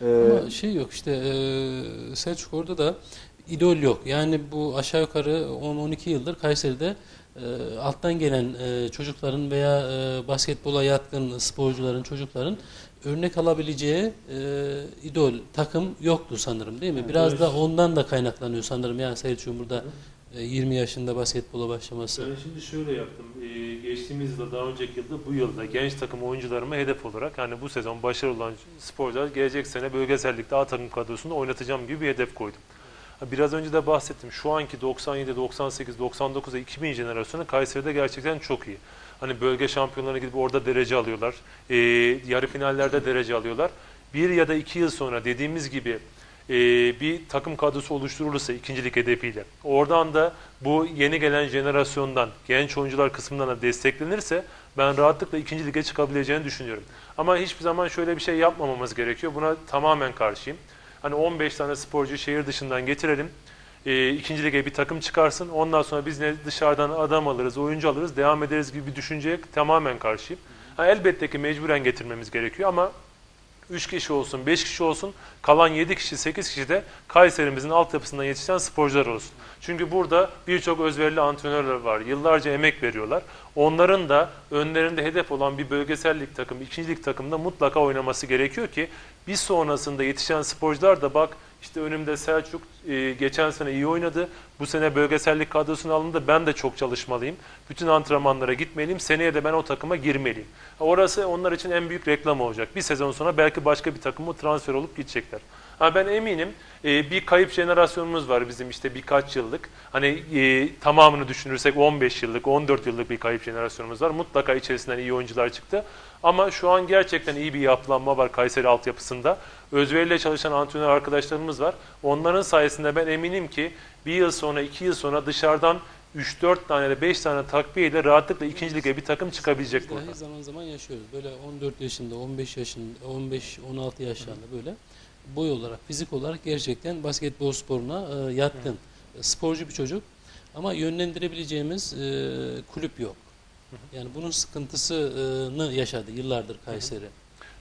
Ee, Ama şey yok işte e, Selçuk orada da idol yok. Yani bu aşağı yukarı 10-12 yıldır Kayseri'de e, alttan gelen e, çocukların veya e, basketbola yatkın sporcuların, çocukların örnek alabileceği e, idol takım yoktu sanırım değil mi? Biraz da ondan da kaynaklanıyor sanırım. Yani Selçuk'un burada 20 yaşında basketbola başlaması. Ben şimdi şöyle yaptım. Ee, geçtiğimiz yılda, daha önceki yılda, bu yılda genç takım oyuncularıma hedef olarak hani bu sezon başarılı olan sporcular gelecek sene bölgesel ligde A takım kadrosunda oynatacağım gibi bir hedef koydum. Biraz önce de bahsettim. Şu anki 97, 98, 99 ve 2000 jenerasyonu Kayseri'de gerçekten çok iyi. Hani bölge şampiyonlarına gidip orada derece alıyorlar. Ee, yarı finallerde derece alıyorlar. Bir ya da iki yıl sonra dediğimiz gibi e, bir takım kadrosu oluşturulursa ikincilik hedefiyle oradan da bu yeni gelen jenerasyondan genç oyuncular kısmından da desteklenirse ben rahatlıkla ikinci lige çıkabileceğini düşünüyorum. Ama hiçbir zaman şöyle bir şey yapmamamız gerekiyor. Buna tamamen karşıyım. Hani 15 tane sporcu şehir dışından getirelim. E, ikinci lige bir takım çıkarsın. Ondan sonra biz ne dışarıdan adam alırız, oyuncu alırız, devam ederiz gibi bir düşünceye tamamen karşıyım. Ha, elbette ki mecburen getirmemiz gerekiyor ama 3 kişi olsun, 5 kişi olsun, kalan 7 kişi, 8 kişi de Kayserimizin altyapısından yetişen sporcular olsun. Çünkü burada birçok özverili antrenörler var. Yıllarca emek veriyorlar. Onların da önlerinde hedef olan bir bölgesel lig takımı, ikinci lig takımında mutlaka oynaması gerekiyor ki bir sonrasında yetişen sporcular da bak işte önümde Selçuk e, geçen sene iyi oynadı. Bu sene bölgesellik kadrosuna alındı. Ben de çok çalışmalıyım. Bütün antrenmanlara gitmeliyim. Seneye de ben o takıma girmeliyim. Orası onlar için en büyük reklam olacak. Bir sezon sonra belki başka bir takıma transfer olup gidecekler. Ha, ben eminim e, bir kayıp jenerasyonumuz var bizim işte birkaç yıllık. Hani e, tamamını düşünürsek 15 yıllık, 14 yıllık bir kayıp jenerasyonumuz var. Mutlaka içerisinden iyi oyuncular çıktı. Ama şu an gerçekten iyi bir yapılanma var Kayseri altyapısında. Özveriyle çalışan antrenör arkadaşlarımız var. Onların sayesinde ben eminim ki bir yıl sonra, iki yıl sonra dışarıdan 3-4 tane de 5 tane takviye ile rahatlıkla ikinci lige bir takım çıkabilecek Biz burada. zaman zaman yaşıyoruz. Böyle 14 yaşında, 15 yaşında, 15-16 yaşlarında böyle boy olarak, fizik olarak gerçekten basketbol sporuna e, yatkın. Sporcu bir çocuk ama yönlendirebileceğimiz e, kulüp yok. Yani bunun sıkıntısını yaşadı yıllardır Kayseri.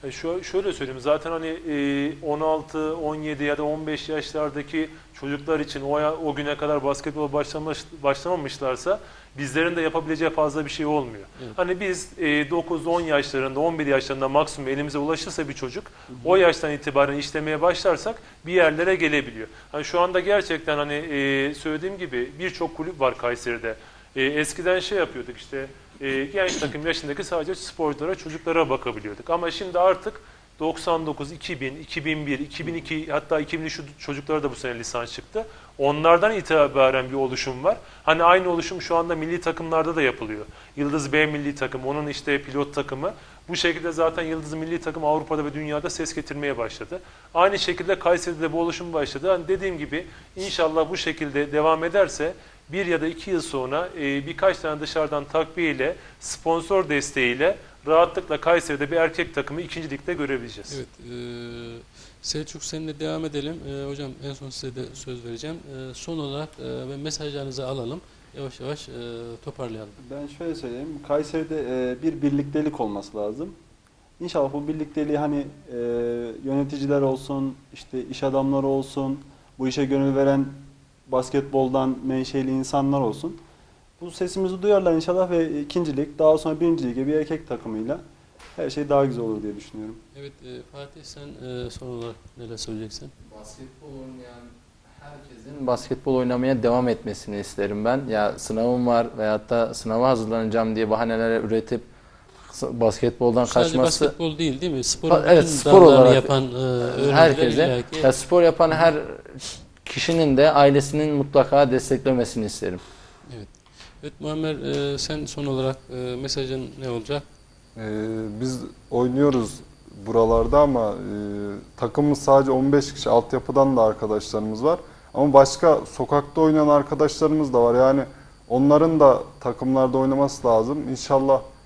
E, Şu, şöyle söyleyeyim zaten hani e, 16, 17 ya da 15 yaşlardaki çocuklar için o, o güne kadar basketbola başlamış, başlamamışlarsa bizlerin de yapabileceği fazla bir şey olmuyor. Evet. Hani biz e, 9-10 yaşlarında 11 yaşlarında maksimum elimize ulaşırsa bir çocuk o yaştan itibaren işlemeye başlarsak bir yerlere gelebiliyor. Hani şu anda gerçekten hani e, söylediğim gibi birçok kulüp var Kayseri'de. E, eskiden şey yapıyorduk işte e, genç takım yaşındaki sadece sporculara, çocuklara bakabiliyorduk. Ama şimdi artık 99, 2000, 2001, 2002 hatta 2000 şu çocuklara da bu sene lisans çıktı. Onlardan itibaren bir oluşum var. Hani aynı oluşum şu anda milli takımlarda da yapılıyor. Yıldız B milli takım, onun işte pilot takımı. Bu şekilde zaten Yıldız milli takım Avrupa'da ve dünyada ses getirmeye başladı. Aynı şekilde Kayseri'de de bu oluşum başladı. Hani dediğim gibi inşallah bu şekilde devam ederse bir ya da iki yıl sonra e, birkaç tane dışarıdan takviye ile sponsor desteğiyle rahatlıkla Kayseri'de bir erkek takımı ikinci ligde görebileceğiz. Evet, e, Selçuk seninle devam edelim. E, hocam en son size de söz vereceğim. E, son olarak e, ve mesajlarınızı alalım. Yavaş yavaş e, toparlayalım. Ben şöyle söyleyeyim. Kayseri'de e, bir birliktelik olması lazım. İnşallah bu birlikteliği hani e, yöneticiler olsun, işte iş adamları olsun, bu işe gönül veren basketboldan menşeli insanlar olsun. Bu sesimizi duyarlar inşallah ve ikincilik, daha sonra birinci lige bir erkek takımıyla her şey daha güzel olur diye düşünüyorum. Evet e, Fatih sen e, son olarak neler söyleyeceksin? Basketbol oynayan herkesin basketbol oynamaya devam etmesini isterim ben. Ya sınavım var veyahut da sınava hazırlanacağım diye bahaneler üretip basketboldan Sadece kaçması basketbol değil değil mi? Sporun Ha, evet, spor olarak yapan e, herkese ya spor yapan her kişinin de ailesinin mutlaka desteklemesini isterim. Evet Muammer e, sen son olarak e, mesajın ne olacak? Ee, biz oynuyoruz buralarda ama e, takımımız sadece 15 kişi. Altyapıdan da arkadaşlarımız var. Ama başka sokakta oynayan arkadaşlarımız da var. Yani onların da takımlarda oynaması lazım. İnşallah e,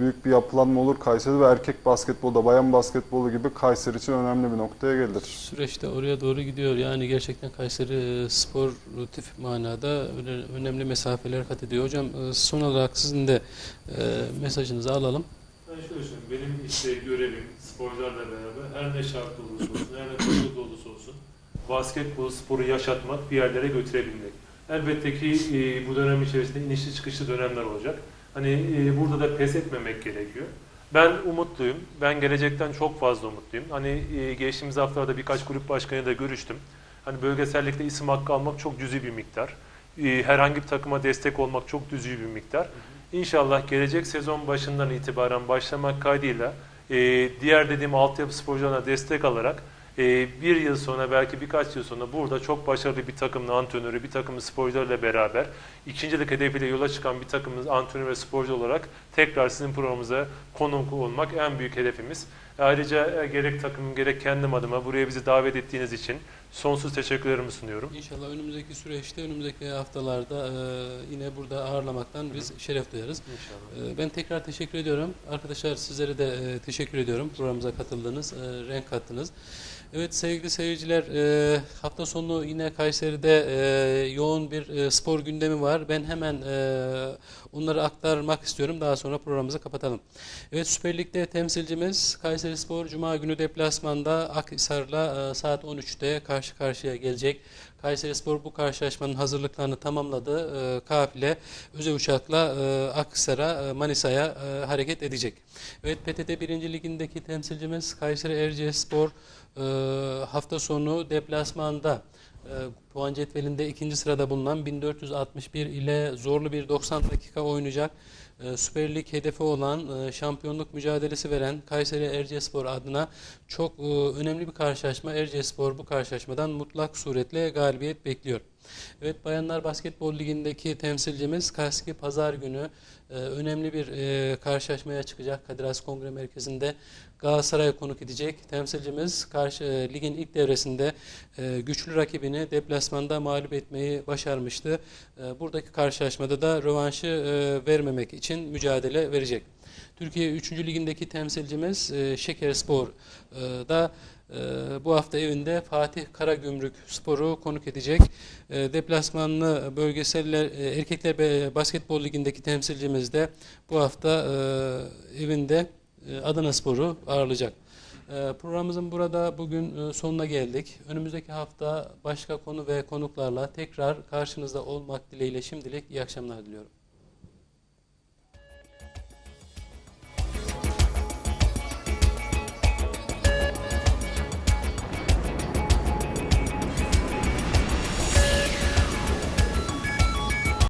büyük bir yapılanma olur Kayseri ve erkek basketbolda, bayan basketbolu gibi Kayseri için önemli bir noktaya gelir. Süreçte oraya doğru gidiyor. Yani gerçekten Kayseri e, sportif manada öne- önemli mesafeler kat ediyor. Hocam e, son olarak sizin de e, mesajınızı alalım. Ben şöyle söyleyeyim. Benim işte görevim sporcularla beraber her ne şart olursa olsun, her ne koşul olursa olsun basketbol sporu yaşatmak, bir yerlere götürebilmek. Elbette ki bu dönem içerisinde inişli çıkışlı dönemler olacak. Hani e, burada da pes etmemek gerekiyor. Ben umutluyum. Ben gelecekten çok fazla umutluyum. Hani e, geçtiğimiz haftalarda birkaç kulüp başkanıyla görüştüm. Hani bölgesellikte isim hakkı almak çok cüzi bir miktar. E, herhangi bir takıma destek olmak çok cüzi bir miktar. İnşallah gelecek sezon başından itibaren başlamak kaydıyla e, diğer dediğim altyapı sporcularına destek alarak bir yıl sonra belki birkaç yıl sonra burada çok başarılı bir takımın antrenörü, bir takımın sporcularıyla beraber ikincilik hedefiyle yola çıkan bir takımın antrenör ve sporcu olarak tekrar sizin programımıza konuk olmak en büyük hedefimiz. Ayrıca e, gerek takımım gerek kendim adıma buraya bizi davet ettiğiniz için sonsuz teşekkürlerimi sunuyorum. İnşallah önümüzdeki süreçte, önümüzdeki haftalarda e, yine burada ağırlamaktan biz şeref duyarız. İnşallah. E, ben tekrar teşekkür ediyorum. Arkadaşlar sizlere de e, teşekkür ediyorum. Programımıza katıldınız, e, renk kattınız. Evet sevgili seyirciler, e, hafta sonu yine Kayseri'de e, yoğun bir e, spor gündemi var. Ben hemen e, onları aktarmak istiyorum. Daha sonra programımızı kapatalım. Evet Süper Lig'de temsilcimiz Kayseri Spor Cuma günü deplasmanda Akhisar'la e, saat 13'te karşı karşıya gelecek. Kayseri Spor bu karşılaşmanın hazırlıklarını tamamladı. E, kafile özel uçakla Akhisar'a, e, Manisa'ya e, hareket edecek. Evet PTT 1. Ligindeki temsilcimiz Kayseri Erciyesspor e, hafta sonu deplasmanda puan cetvelinde ikinci sırada bulunan 1461 ile zorlu bir 90 dakika oynayacak. E, Süper Lig hedefi olan e, şampiyonluk mücadelesi veren Kayseri Erciyesspor adına çok e, önemli bir karşılaşma. Erciyesspor bu karşılaşmadan mutlak suretle galibiyet bekliyor. Evet Bayanlar Basketbol Ligi'ndeki temsilcimiz Kaski Pazar günü e, önemli bir e, karşılaşmaya çıkacak. Kadir Has Kongre Merkezi'nde Galatasaray'a konuk edecek. Temsilcimiz karşı e, ligin ilk devresinde e, güçlü rakibini deplasmanda mağlup etmeyi başarmıştı. E, buradaki karşılaşmada da rövanşı e, vermemek için mücadele verecek. Türkiye 3. ligindeki temsilcimiz e, Şekerspor e, da e, bu hafta evinde Fatih Karagümrük Spor'u konuk edecek. E, deplasmanlı bölgeseller erkekler basketbol ligindeki temsilcimiz de bu hafta e, evinde e, Adana Spor'u ağırlayacak. E, Programımızın burada bugün e, sonuna geldik. Önümüzdeki hafta başka konu ve konuklarla tekrar karşınızda olmak dileğiyle şimdilik iyi akşamlar diliyorum.